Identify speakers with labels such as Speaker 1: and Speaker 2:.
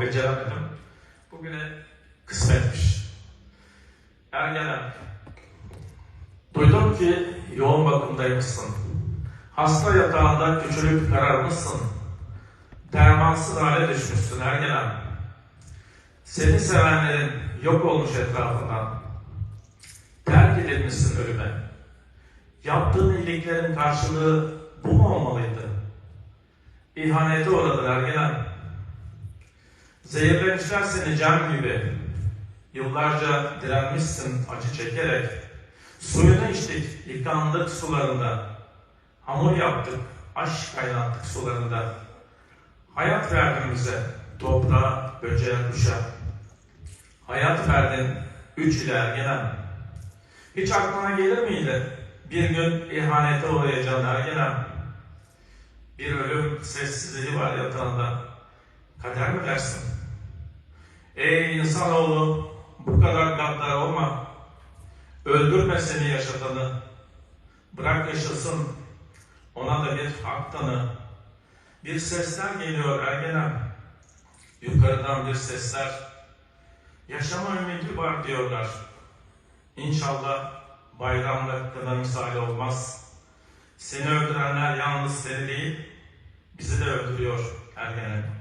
Speaker 1: beceremedim. Bugüne kısmetmiş. Ergenen, duydum ki yoğun bakımdaymışsın. Hasta yatağında küçülüp kararmışsın. Dermansız hale düşmüşsün Ergenen. Seni sevenlerin yok olmuş etrafından. Terk edilmişsin ölüme. Yaptığın iyiliklerin karşılığı bu mu olmalıydı? İhanete uğradın Ergenen. Zehirlemişler seni cam gibi. Yıllarca direnmişsin acı çekerek. Suyunu içtik, yıkandık sularında. Hamur yaptık, aşk kaynattık sularında. Hayat verdin bize, toprağa, böceğe, kuşa. Hayat verdin, üç ile ergenen. Hiç aklına gelir miydi? Bir gün ihanete uğrayacağın ergenen. Bir ölüm sessizliği var yatağında. Kader mi dersin? Ey insanoğlu, bu kadar gaddar olma. Öldürme seni yaşatanı. Bırak yaşasın. Ona da bir hak tanı. Bir sesler geliyor ergenem. Yukarıdan bir sesler. Yaşama ümidi var diyorlar. İnşallah bayramda kadar misali olmaz. Seni öldürenler yalnız seni değil, bizi de öldürüyor ergenem.